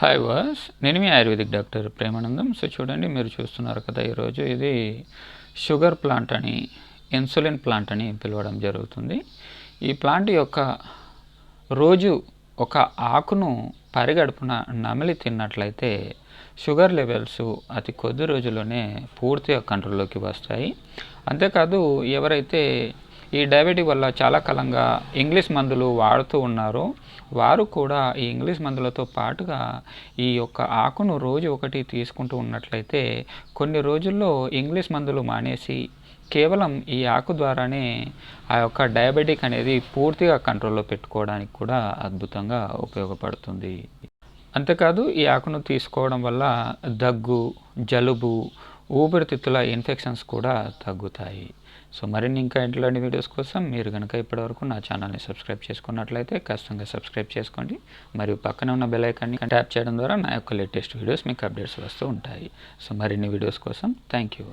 Hi వాస్ నేను మీ ఆయుర్వేదిక్ డాక్టర్ ప్రేమానందం. సో చూడండి మీరు చూస్తున్నారు కదా ఈరోజు ఇది షుగర్ ప్లాంట్ అని ఇన్సులిన్ ప్లాంట్ అని పిలవడం జరుగుతుంది. ఈ ప్లాంట్ యొక్క రోజు ఒక ఆకును పరిగడుపున నమిలి తిన్నట్లయితే షుగర్ లెవెల్స్ అతి కొద్ది రోజుల్లోనే పూర్తిగా కంట్రోల్లోకి వస్తాయి. అంతేకాదు ఎవరైతే ఈ డయాబెటిక్ వల్ల చాలా కాలంగా ఇంగ్లీష్ మందులు వాడుతూ ఉన్నారు. వారు కూడా ఈ ఇంగ్లీష్ మందులతో పాటుగా ఈ యొక్క ఆకును రోజు ఒకటి తీసుకుంటూ ఉన్నట్లయితే కొన్ని రోజుల్లో ఇంగ్లీష్ మందులు మానేసి కేవలం ఈ ఆకు ద్వారానే ఆ యొక్క డయాబెటిక్ అనేది పూర్తిగా కంట్రోల్లో పెట్టుకోవడానికి కూడా అద్భుతంగా ఉపయోగపడుతుంది. అంతేకాదు ఈ ఆకును తీసుకోవడం వల్ల దగ్గు జలుబు ఊపిరితిత్తుల ఇన్ఫెక్షన్స్ కూడా తగ్గుతాయి. సో మరిన్ని ఇంకా ఇట్లాంటి వీడియోస్ కోసం మీరు కనుక ఇప్పటివరకు నా ఛానల్ని సబ్స్క్రైబ్ చేసుకున్నట్లయితే ఖచ్చితంగా సబ్స్క్రైబ్ చేసుకోండి. మరియు పక్కన ఉన్న బెల్ ఐకాన్ని ట్యాప్ చేయడం ద్వారా నా యొక్క లేటెస్ట్ వీడియోస్ మీకు అప్డేట్స్ వస్తూ ఉంటాయి. సో మరిన్ని వీడియోస్ కోసం థ్యాంక్ యూ